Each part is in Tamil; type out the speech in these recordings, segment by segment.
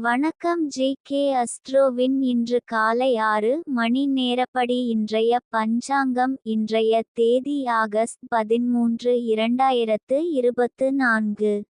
வணக்கம் ஜி கே அஸ்ட்ரோவின் இன்று காலை ஆறு மணி நேரப்படி இன்றைய பஞ்சாங்கம் இன்றைய தேதி ஆகஸ்ட் பதிமூன்று இரண்டாயிரத்து இருபத்து நான்கு.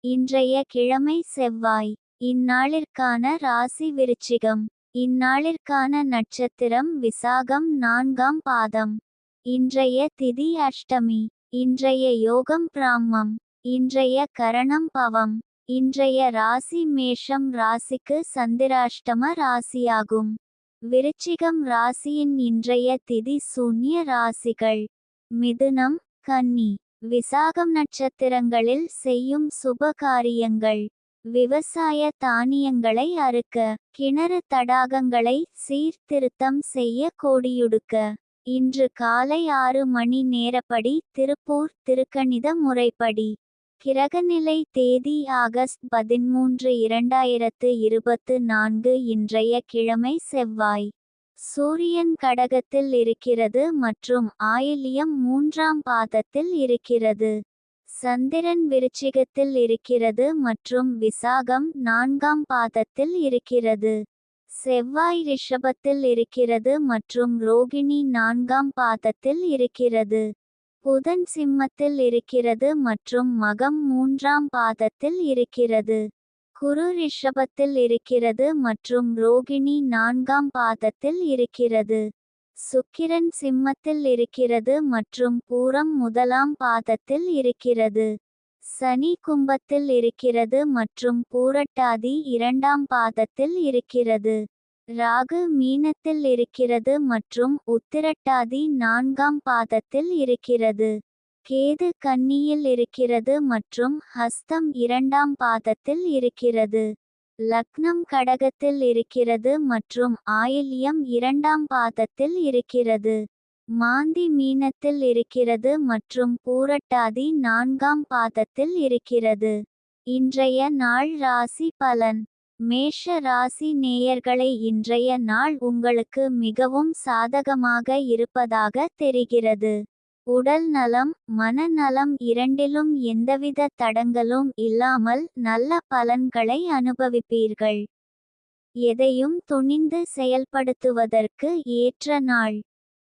இன்றைய கிழமை செவ்வாய். இந்நாளிற்கான ராசி விருச்சிகம். இந்நாளிற்கான நட்சத்திரம் விசாகம் நான்காம் பாதம். இன்றைய திதி அஷ்டமி. இன்றைய யோகம் பிராமம். இன்றைய கரணம் பவம். இன்றைய ராசி மேஷம் ராசிக்கு சந்திராஷ்டம ராசியாகும். விருச்சிகம் ராசியின் இன்றைய திதி சூன்ய ராசிகள். மிதுனம் கன்னி விசாகம் நட்சத்திரங்களில் செய்யும் சுப காரியங்கள் விவசாய தானியங்களை அறுக்க கிணறு தடாகங்களை சீர்திருத்தம் செய்ய கோடியுடுக்க. இன்று காலை ஆறு மணி நேரப்படி திருப்பூர் திருக்கணித முறைப்படி. கிரகநிலை தேதி ஆகஸ்ட் பதிமூன்று இரண்டாயிரத்து இருபத்து நான்கு இன்றைய கிழமை செவ்வாய். சூரியன் கடகத்தில் இருக்கிறது மற்றும் ஆயிலியம் மூன்றாம் பாதத்தில் இருக்கிறது. சந்திரன் விருச்சிகத்தில் இருக்கிறது மற்றும் விசாகம் நான்காம் பாதத்தில் இருக்கிறது. செவ்வாய் ரிஷபத்தில் இருக்கிறது மற்றும் ரோகிணி நான்காம் பாதத்தில் இருக்கிறது. புதன் சிம்மத்தில் இருக்கிறது மற்றும் மகம் மூன்றாம் பாதத்தில் இருக்கிறது. குரு ரிஷபத்தில் இருக்கிறது மற்றும் ரோகிணி நான்காம் பாதத்தில் இருக்கிறது. சுக்கிரன் சிம்மத்தில் இருக்கிறது மற்றும் பூரம் முதலாம் பாதத்தில் இருக்கிறது. சனி கும்பத்தில் இருக்கிறது மற்றும் பூரட்டாதி இரண்டாம் பாதத்தில் இருக்கிறது. ராகு மீனத்தில் இருக்கிறது மற்றும் உத்திரட்டாதி நான்காம் பாதத்தில் இருக்கிறது. கேது கன்னியில் இருக்கிறது மற்றும் ஹஸ்தம் இரண்டாம் பாதத்தில் இருக்கிறது. லக்னம் கடகத்தில் இருக்கிறது மற்றும் ஆயில்யம் இரண்டாம் பாதத்தில் இருக்கிறது. மாந்தி மீனத்தில் இருக்கிறது மற்றும் பூரட்டாதி நான்காம் பாதத்தில் இருக்கிறது. இன்றைய நாள் ராசி பலன். மேஷ ராசி நேயர்களை இன்றைய நாள் உங்களுக்கு மிகவும் சாதகமாக இருப்பதாக தெரிகிறது. உடல் நலம் மனநலம் இரண்டிலும் எந்தவித தடங்களும் இல்லாமல் நல்ல பலன்களை அனுபவிப்பீர்கள். எதையும் துணிந்து செயல்படுத்துவதற்கு ஏற்ற நாள்.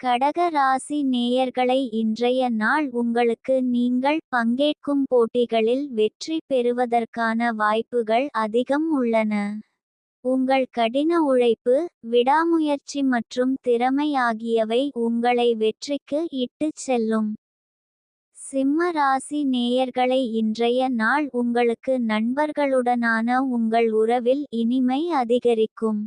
கடக ராசி நேயர்களை இன்றைய நாள் உங்களுக்கு நீங்கள் பங்கேற்கும் போட்டிகளில் வெற்றி பெறுவதற்கான வாய்ப்புகள் அதிகம் உள்ளன. உங்கள் கடின உழைப்பு விடாமுயற்சி மற்றும் திறமை ஆகியவை உங்களை வெற்றிக்கு இட்டுச் செல்லும். சிம்ம ராசி நேயர்களை இன்றைய நாள் உங்களுக்கு நண்பர்களுடனான உங்கள் உறவில் இனிமை அதிகரிக்கும்.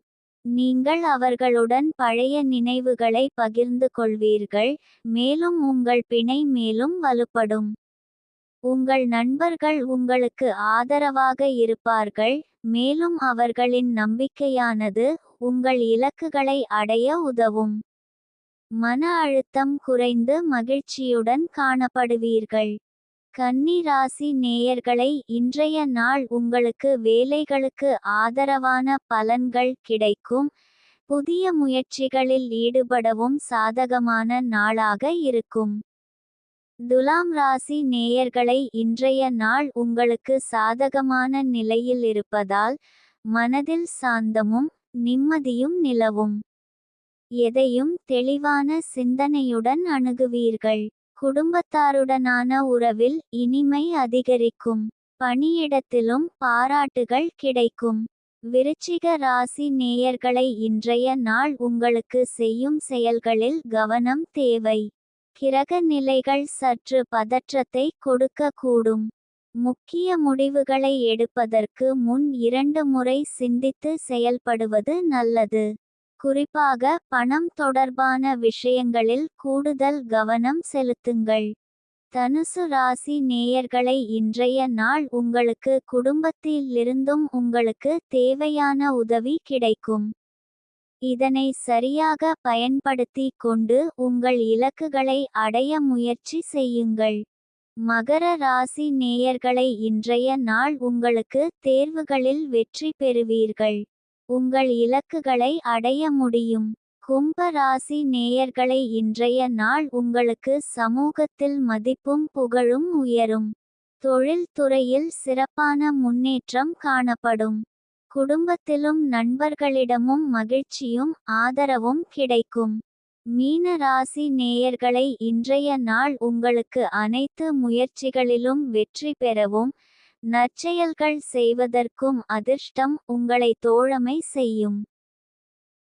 நீங்கள் அவர்களுடன் பழைய நினைவுகளை பகிர்ந்து கொள்வீர்கள் மேலும் உங்கள் பிணை மேலும் வலுப்படும். உங்கள் நண்பர்கள் உங்களுக்கு ஆதரவாக இருப்பார்கள் மேலும் அவர்களின் நம்பிக்கையானது உங்கள் இலக்குகளை அடைய உதவும். மன அழுத்தம் குறைந்து மகிழ்ச்சியுடன் காணப்படுவீர்கள். கன்னி ராசி நேயர்களை இன்றைய நாள் உங்களுக்கு வேலைகளுக்கு ஆதரவான பலன்கள் கிடைக்கும். புதிய முயற்சிகளில் ஈடுபடவும் சாதகமான நாளாக இருக்கும். துலாம் ராசி நேயர்களை இன்றைய நாள் உங்களுக்கு சாதகமான நிலையில் இருப்பதால் மனதில் சாந்தமும் நிம்மதியும் நிலவும். எதையும் தெளிவான சிந்தனையுடன் அணுகுவீர்கள். குடும்பத்தாருடனான உறவில் இனிமை அதிகரிக்கும். பணியிடத்திலும் பாராட்டுகள் கிடைக்கும். விருச்சிக ராசி நேயர்களை இன்றைய நாள் உங்களுக்கு செய்யும் செயல்களில் கவனம் தேவை. கிரக நிலைகள் சற்று பதற்றத்தை கொடுக்கக்கூடும். முக்கிய முடிவுகளை எடுப்பதற்கு முன் இரண்டு முறை சிந்தித்து செயல்படுவது நல்லது. குறிப்பாக பணம் தொடர்பான விஷயங்களில் கூடுதல் கவனம் செலுத்துங்கள். தனுசு ராசி நேயர்களை இன்றைய நாள் உங்களுக்கு குடும்பத்திலிருந்தும் உங்களுக்கு தேவையான உதவி கிடைக்கும். இதனை சரியாக பயன்படுத்தி கொண்டு உங்கள் இலக்குகளை அடைய முயற்சி செய்யுங்கள். மகர ராசி நேயர்களை இன்றைய நாள் உங்களுக்கு தேர்வுகளில் வெற்றி பெறுவீர்கள். உங்கள் இலக்குகளை அடைய முடியும். கும்ப ராசி நேயர்களை இன்றைய நாள் உங்களுக்கு சமூகத்தில் மதிப்பும் புகழும் உயரும். தொழில்துறையில் சிறப்பான முன்னேற்றம் காணப்படும். குடும்பத்திலும் நண்பர்களிடமும் மகிழ்ச்சியும் ஆதரவும் கிடைக்கும். மீன ராசி நேயர்களை இன்றைய நாள் உங்களுக்கு அனைத்து முயற்சிகளிலும் வெற்றி பெறவும் நற்செயல்கள் செய்வதற்கும் அதிர்ஷ்டம் உங்களை தோழமை செய்யும்.